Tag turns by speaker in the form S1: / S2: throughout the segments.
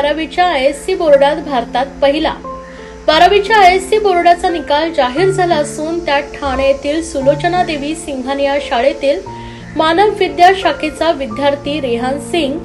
S1: बारावीच्या I S C बोर्डात भारतात पहिला. बारावीच्या आय एस सी बोर्डाचा निकाल जाहीर झाला असून त्यात ठाणे येथील सुलोचना देवी सिंघानिया शाळेतील मानव विद्या शाखेचा विद्यार्थी रेहान सिंग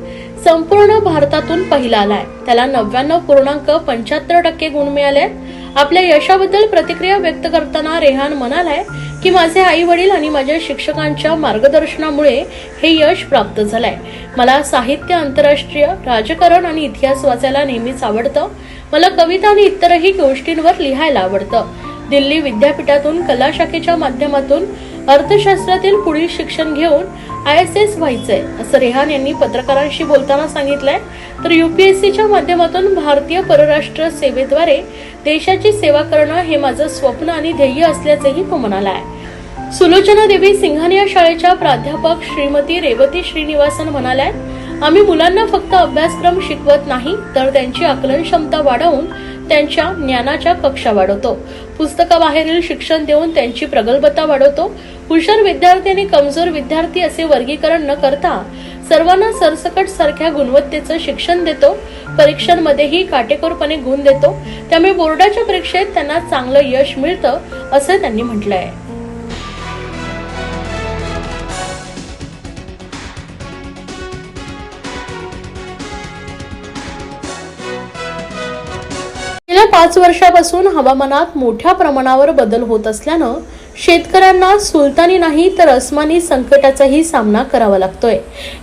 S1: संपूर्ण भारतातून पहिला आलाय. त्याला नव्याण्णव पूर्णांक पंच्याहत्तर टक्के गुण मिळाले आपल्या यशाबद्दल प्रतिक्रिया व्यक्त करताना रेहान म्हणालाय की माझे आई वडील आणि माझ्या शिक्षकांच्या मार्गदर्शनामुळे हे यश प्राप्त झालंय. मला साहित्य आंतरराष्ट्रीय राजकारण आणि इतिहास वाचायला नेहमीच आवडतं. मला कविता आणि इतरही गोष्टींवर लिहायला आवडतं. दिल्ली विद्यापीठातून कला शाखेच्या माध्यमातून अर्थशास्त्रातील पुढील शिक्षण घेऊन आय एस एस व्हायचंय. असं रेहान यांनी पत्रकारांशी बोलताना सांगितलंय. तर युपीएससीच्या माध्यमातून भारतीय परराष्ट्र सेवेद्वारे देशाची सेवा करणं हे माझं स्वप्न आणि ध्येय असल्याचंही तो म्हणालाय. सुलोचना देवी सिंघानिया शाळेच्या प्राध्यापक श्रीमती रेवती श्रीनिवासन म्हणाल्या आम्ही मुलांना फक्त अभ्यासक्रम शिकवत नाही तर त्यांची आकलन क्षमता वाढवून त्यांच्या ज्ञानाच्या कक्षा वाढवतो. पुस्तकाबाहेरील शिक्षण देऊन त्यांची प्रगल्भता वाढवतो. हुशार विद्यार्थी आणि कमजोर विद्यार्थी असे वर्गीकरण न करता सर्वांना सरसकट सारख्या गुणवत्तेचं शिक्षण देतो. परीक्षांमध्येही काटेकोरपणे गुण देतो. त्यामुळे बोर्डाच्या परीक्षेत त्यांना चांगलं यश मिळतं असं त्यांनी म्हटलं आहे पाच वर्षापासून हवामानात मोठ्या प्रमाणावर बदल होत असल्यानं शेतकऱ्यांना सुलतानी नाही तर अस्मानी संकटाचाही सामना करावा लागतोय.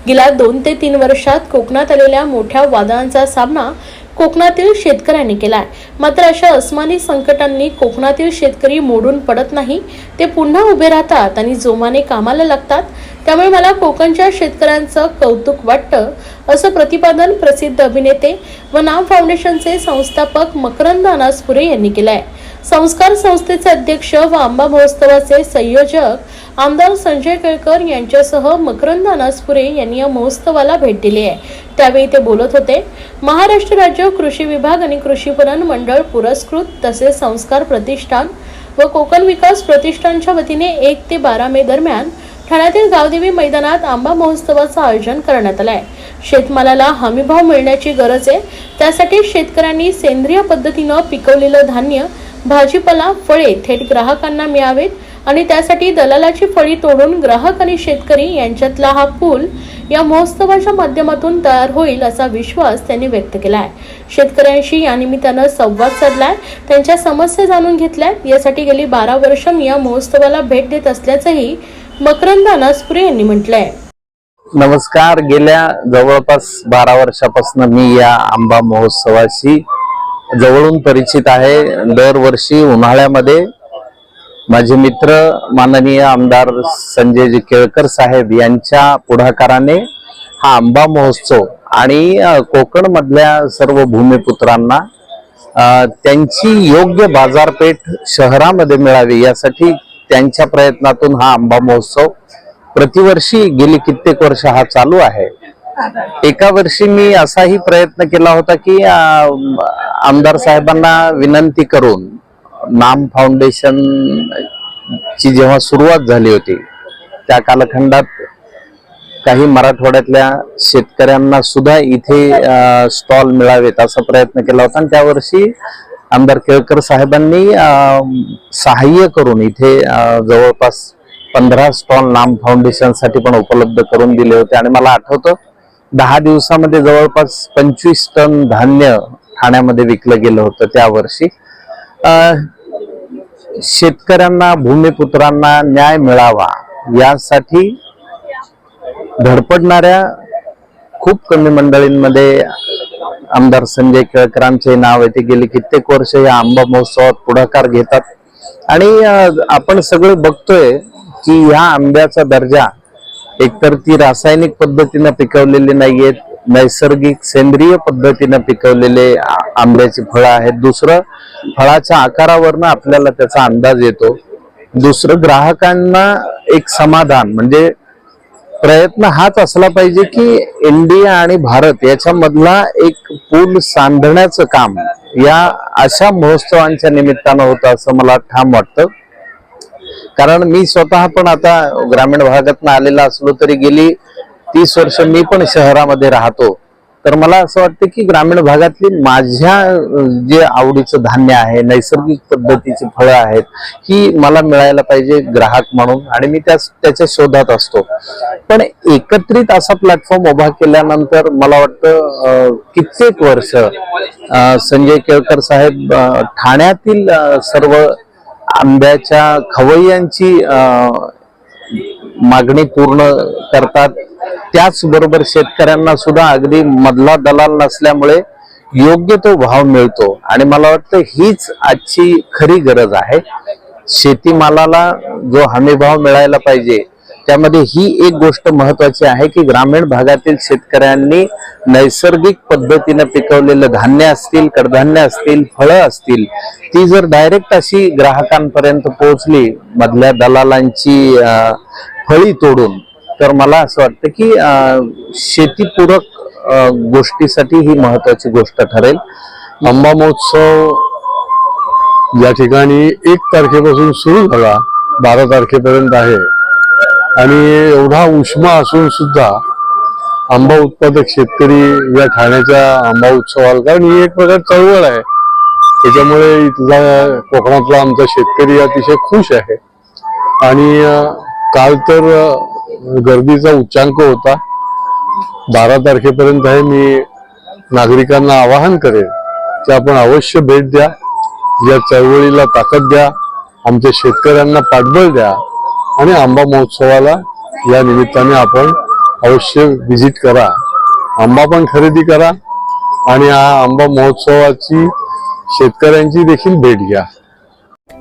S1: गेल्या दोन ते तीन वर्षात कोकणात आलेल्या मोठ्या वादळांचा सामना कोकणातील शेतकऱ्यांनी केलाय. मात्र अशा अस्मानी संकटांनी कोकणातील शेतकरी मोडून पडत नाही. ते पुन्हा उभे राहतात आणि जोमाने कामाला लागतात. त्यामुळे मला कोकणच्या शेतकऱ्यांचं कौतुक वाटतं असं प्रतिपादन प्रसिद्ध अभिनेते व नाम फाउंडेशनचे संस्थापक मकरंद अनासपुरे यांनी आहे संस्कार संस्थेचे अध्यक्ष व आंबा महोत्सवाचे संयोजक आमदार संजय केळकर यांच्यासह मकरंद अनासपुरे यांनी या महोत्सवाला भेट दिली आहे. त्यावेळी ते बोलत होते महाराष्ट्र राज्य कृषी विभाग आणि कृषी पणन मंडळ पुरस्कृत तसेच संस्कार प्रतिष्ठान व कोकण विकास प्रतिष्ठानच्या वतीने एक ते बारा मे दरम्यान ठाण्यातील गावदेवी मैदानात आंबा महोत्सवाचं आयोजन करण्यात आलं आहे शेतमालाला हमीभाव मिळण्याची गरज आहे. त्यासाठी शेतकऱ्यांनी सेंद्रिय पद्धतीनं पिकवलेलं धान्य भाजीपाला फळे थेट ग्राहकांना मिळावेत आणि त्यासाठी दलालाची फळी तोडून ग्राहक आणि शेतकरी यांच्यातला हा पूल या महोत्सवाच्या माध्यमातून तयार होईल असा विश्वास त्यांनी व्यक्त केला आहे शेतकऱ्यांशी या निमित्तानं संवाद साधलाय. त्यांच्या समस्या जाणून घेतल्या यासाठी गेली बारा वर्ष मी या महोत्सवाला भेट देत असल्याचंही मकरंद अनासपुरे यांनी म्हटलंय.
S2: नमस्कार. गेल्या जवळपास बारा वर्षापासून मी या आंबा महोत्सवाशी जवळून परिचित आहे. दरवर्षी उन्हाळ्यामध्ये माझे मित्र माननीय आमदार संजयजी केळकर साहेब यांच्या पुढाकाराने हा आंबा महोत्सव आणि कोकणमधल्या सर्व भूमिपुत्रांना त्यांची योग्य बाजारपेठ शहरामध्ये मिळावी यासाठी त्यांच्या प्रयत्नातून हा आंबा महोत्सव प्रतिवर्षी गेली कित्येक वर्ष हा चालू आहे. एका वर्षी मी असाही प्रयत्न केला होता की आमदार साहेबांना विनंती करून नाम फाउंडेशन ची जेव्हा सुरुवात झाली होती त्या कालखंडात काही मराठवाड्यातल्या शेतकऱ्यांना सुद्धा इथे स्टॉल मिळावेत असा प्रयत्न केला होता आणि त्या वर्षी आमदार केळकर साहेबांनी सहाय्य करून इथे जवळपास पंधरा स्टॉल नाम फाउंडेशनसाठी पण उपलब्ध करून दिले होते. आणि मला आठवतं दहा दिवसामध्ये जवळपास पंचवीस टन धान्य ठाण्यामध्ये विकलं गेलं होतं त्या वर्षी. शेतकऱ्यांना भूमिपुत्रांना न्याय मिळावा यासाठी धडपडणाऱ्या खूप कमी मंडळींमध्ये आमदार संजय केळकरांचे नाव आहे ते गेली कित्येक वर्ष या आंबा महोत्सवात पुढाकार घेतात. आणि आपण सगळे बघतोय की ह्या आंब्याचा दर्जा एकतर ती रासायनिक पद्धतीनं पिकवलेली नाहीयेत नैसर्गिक सेंद्रिय पद्धतीनं पिकवलेले आंब्याची फळं आहेत. दुसरं फळाच्या आकारावरनं आपल्याला त्याचा अंदाज येतो. दुसरं ग्राहकांना एक समाधान म्हणजे प्रयत्न हाच असला पाहिजे की इंडिया आणि भारत याच्यामधला एक पूल सांधण्याचं काम या अशा महोत्सवांच्या निमित्तानं होतं असं मला ठाम वाटतं. कारण मी स्वतः पण आता ग्रामीण भागातनं आलेला असलो तरी गेली तीस वर्ष मी पण शहरामध्ये राहतो. तर मला असं वाटतं की ग्रामीण भागातली माझ्या जे आवडीचं धान्य आहे नैसर्गिक पद्धतीची फळं आहेत ही मला मिळायला पाहिजे ग्राहक म्हणून आणि मी त्या त्याच्या शोधात असतो. पण एकत्रित असा प्लॅटफॉर्म उभा केल्यानंतर मला वाटतं कित्येक वर्ष संजय केळकर साहेब ठाण्यातील सर्व आंब्याच्या खवय्यांची मागणी पूर्ण करतात. त्याचबरोबर शेतकऱ्यांना सुद्धा अगदी मधला दलाल नसल्यामुळे योग्य तो भाव मिळतो. आणि मला वाटतं हीच आजची खरी गरज आहे. शेतीमालाला जो हमीभाव मिळायला पाहिजे त्यामध्ये ही एक गोष्ट महत्वाची आहे की ग्रामीण भागातील शेतकऱ्यांनी नैसर्गिक पद्धतीने पिकवलेलं धान्य असतील कडधान्य असतील फळं असतील ती जर डायरेक्ट अशी ग्राहकांपर्यंत पोहोचली मधल्या दलालांची फळी तोडून तर मला असं वाटतं की शेतीपूरक गोष्टीसाठी ही महत्वाची गोष्ट ठरेल.
S3: आंबा महोत्सव या ठिकाणी एक तारखेपासून सुरू झाला बारा तारखेपर्यंत आहे. आणि एवढा उष्मा असून सुद्धा आंबा उत्पादक शेतकरी या ठाण्याच्या आंबा उत्सवाला कारण ही एक प्रकार चळवळ आहे. त्याच्यामुळे इथला कोकणातला आमचा शेतकरी अतिशय खुश आहे. आणि काल तर गर्दीचा उच्चांक होता. बारा तारखेपर्यंत आहे मी नागरिकांना आवाहन करेन की आपण अवश्य भेट द्या. या चळवळीला ताकद द्या. आमच्या शेतकऱ्यांना पाठबळ द्या. आणि आंबा महोत्सवाला या निमित्ताने आपण अवश्य व्हिजिट करा. आंबा पण खरेदी करा. आणि हा आंबा महोत्सवाची शेतकऱ्यांची देखील भेट घ्या.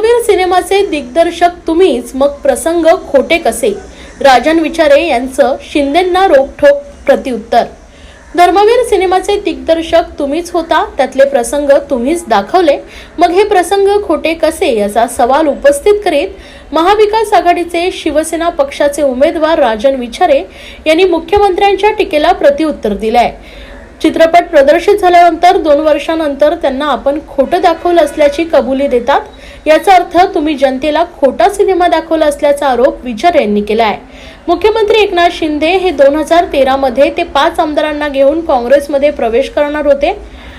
S1: रणवीर सिनेमाचे दिग्दर्शक तुम्हीच मग प्रसंग खोटे कसे? राजन विचारे यांचं शिंदेंना रोखोक प्रत्युत्तर. धर्मवीर सिनेमाचे दिग्दर्शक तुम्हीच होता त्यातले प्रसंग तुम्हीच दाखवले. मग हे प्रसंग खोटे कसे याचा सवाल उपस्थित करीत महाविकास आघाडीचे शिवसेना पक्षाचे उमेदवार राजन विचारे यांनी मुख्यमंत्र्यांच्या टीकेला प्रत्युत्तर दिलंय. चित्रपट प्रदर्शित झाल्यानंतर दोन वर्षानंतर त्यांना आपण खोटं दाखवलं असल्याची कबुली देतात याचा अर्थ तुम्ही जनतेला खोटा सिनेमा दाखवला असल्याचा आरोप विचार यांनी केला आहे मुख्यमंत्री एकनाथ शिंदे हे दोन हजार तेरामध्ये ते पाच आमदारांना घेऊन काँग्रेसमध्ये प्रवेश करणार होते.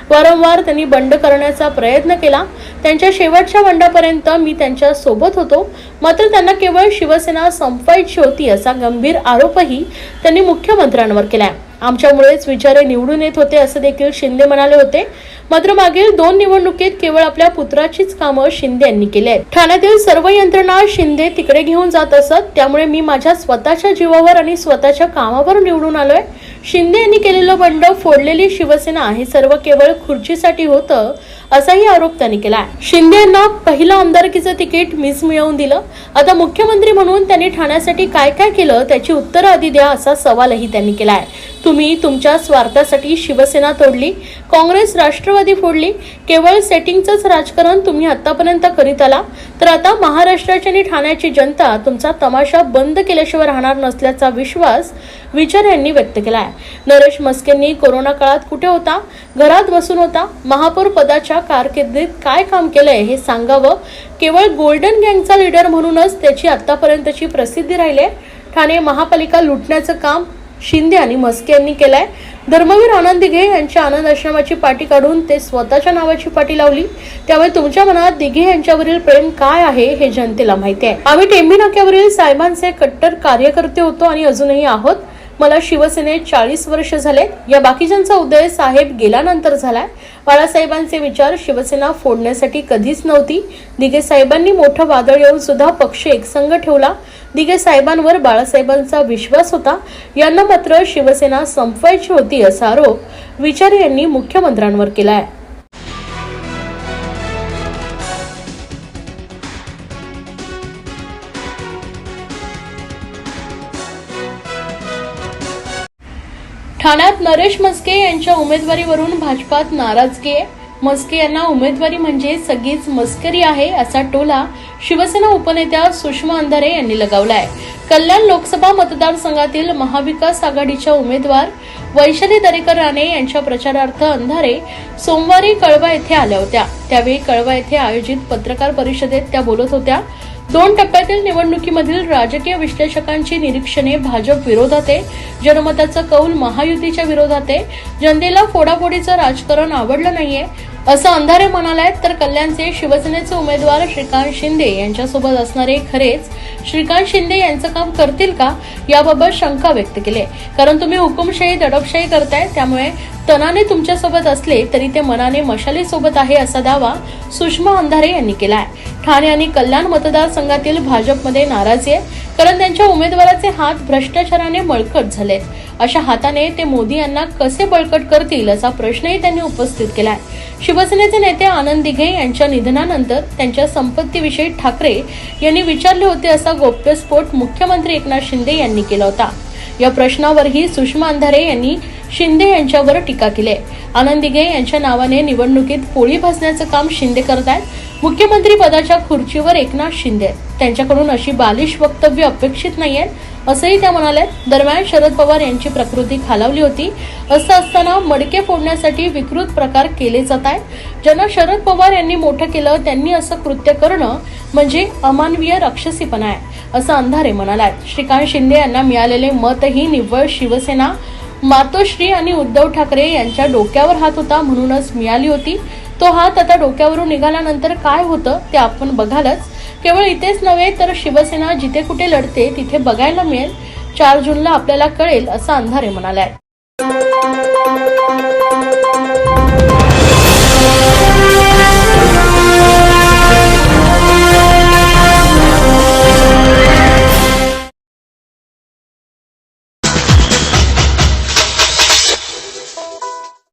S1: वारंवार त्यांनी बंड करण्याचा प्रयत्न केला. त्यांच्या शेवटच्या बंडापर्यंत मी त्यांच्यासोबत होतो. मात्र त्यांना केवळ शिवसेना संपवायची होती असा गंभीर आरोपही त्यांनी मुख्यमंत्र्यांवर केलाय. आमच्यामुळेच विचारे निवडून येत होते असं देखील शिंदे म्हणाले होते. मात्र मागील दोन निवडणुकीत केवळ आपल्या पुत्राचीच कामं शिंदे यांनी केली आहेत. ठाण्यातील सर्व यंत्रणा शिंदे तिकडे घेऊन जात असत त्यामुळे मी माझ्या स्वतःच्या जीवावर आणि स्वतःच्या कामावर निवडून आलोय. शिंदे यांनी केलेलं बंड फोडलेली शिवसेना हे सर्व केवळ खुर्चीसाठी होतं असाही आरोप त्यांनी केलाय शिंदे यांना पहिलं आमदारकीचं तिकीट मिस मिळवून दिलं. आता मुख्यमंत्री म्हणून त्यांनी ठाण्यासाठी काय काय केलं त्याची उत्तरं आधी द्या असा सवालही त्यांनी केला आहे. तुम्ही तुमच्या स्वार्थासाठी शिवसेना तोडली काँग्रेस राष्ट्रवादी फोडली केवळ सेटिंगचंच राजकारण तुम्ही आतापर्यंत करीत आला तर आता महाराष्ट्राची आणि ठाण्याची जनता तुमचा तमाशा बंद केल्याशिवाय राहणार नसल्याचा विश्वास विचार यांनी व्यक्त केला आहे. नरेश मस्केंनी कोरोना काळात कुठे होता घरात बसून होता महापौर पदाच्या कारकिर्दीत काय काम केलंय हे सांगावं? केवळ गोल्डन गँगचा लीडर म्हणूनच त्याची आतापर्यंतची प्रसिद्धी राहिली आहे. ठाणे महापालिका लुटण्याचं काम शिंदे आणि मस्के यांनी केलंय. धर्मवीर आनंद दिघे यांच्या आनंद आश्रमाची पाठी काढून ते स्वतःच्या नावाची पाठी लावली. त्यामुळे तुमच्या मनात दिघे यांच्यावरील प्रेम काय आहे हे जनतेला माहिती आहे. आम्ही टेंबी नाक्यावरील साहेबांचे कट्टर कार्यकर्ते होतो आणि अजूनही आहोत. मला शिवसेनेत चाळीस वर्ष झाले या बाकीच्यांचा उदय साहेब गेल्यानंतर झालाय. बाळासाहेबांचे विचार शिवसेना फोडण्यासाठी कधीच नव्हती. दिघे साहेबांनी मोठं वादळ येऊन सुद्धा पक्ष एकसंघ ठेवला. दिघे साहेबांवर बाळासाहेबांचा विश्वास होता. यांना मात्र शिवसेना संपवायची होती असा आरोप विचारे यांनी मुख्यमंत्र्यांवर केला आहे ठाण्यात नरेश मस्के यांच्या उमेदवारीवरून भाजपात नाराजगी आहे मस्के यांना उमेदवारी म्हणजे सगळीच मस्करी आहे असा टोला शिवसेना उपनेत्या सुषमा अंधारे यांनी लगावलाय. कल्याण लोकसभा मतदारसंघातील महाविकास आघाडीच्या उमेदवार वैशाली दरेकर राणे यांच्या प्रचारार्थ अंधारे सोमवारी कळवा येथे आल्या होत्या. त्यावेळी कळवा येथे आयोजित पत्रकार परिषदेत त्या बोलत होत्या. दोन टप्प्यातील निवडणुकीमधील राजकीय विश्लेषकांची निरीक्षणे भाजप विरोधात आहे जनमताचा कौल महायुतीच्या विरोधात आहे जनतेला फोडाफोडीचं राजकारण आवडलं नाहीये असं अंधारे म्हणाले तर कल्याणचे शिवसेनेचे उमेदवार श्रीकांत शिंदे यांच्यासोबत असणारे खरेच. श्रीकांत शिंदे यांचं काम करतील का? याबाबत शंका व्यक्त केली कारण तुम्ही हुकुमशाही दडपशाही करताय त्यामुळे तनाने तुमच्यासोबत असले तरी ते मनाने मशालीसोबत आहे असा दावा सुषमा अंधारे यांनी केलाय. ठाणे आणि कल्याण मतदारसंघातील भाजपमध्ये नाराजी आहे. कारण त्यांच्या उमेदवाराचे हात भ्रष्टाचाराने बळकट झालेत अशा हाताने ते मोदी यांना कसे बळकट करतील असा प्रश्नही त्यांनी उपस्थित केलाय. शिवसेनेचे नेते आनंद दिघे यांच्या निधनानंतर त्यांच्या संपत्तीविषयी ठाकरे यांनी विचारले होते असा गोप्यस्फोट मुख्यमंत्री एकनाथ शिंदे यांनी केला होता. या प्रश्नावरही सुषमा अंधारे यांनी शिंदे यांच्यावर टीका केली. आहे. आनंद दिघे यांच्या नावाने निवडणुकीत पोळी भाजण्याचं काम शिंदे करत आहेत. मुख्यमंत्री पदाच्या खुर्चीवर एकनाथ शिंदे. त्यांच्याकडून अशी बालिश वक्तव्य अपेक्षित नाहीयेत असंही त्या म्हणाल्या दरम्यान शरद पवार यांची प्रकृती खालावली होती. असं असताना मडके फोडण्यासाठी विकृत प्रकार केले जात आहेत. ज्यांना शरद पवार यांनी मोठं केलं त्यांनी असं कृत्य करणं म्हणजे अमानवीय राक्षसीपणा आहे असं अंधारे म्हणालात. श्रीकांत शिंदे यांना मिळालेले मतही निव्वळ शिवसेना मातोश्री आणि उद्धव ठाकरे यांच्या डोक्यावर हात होता म्हणूनच मिळाली होती. तो हात आता डोक्यावरून निघाल्यानंतर काय होतं ते आपण बघालच. केवळ इथेच नव्हे तर शिवसेना जिथे कुठे लढते तिथे बघायला मिळेल. चार जूनला आपल्याला कळेल असं अंधारे म्हणाले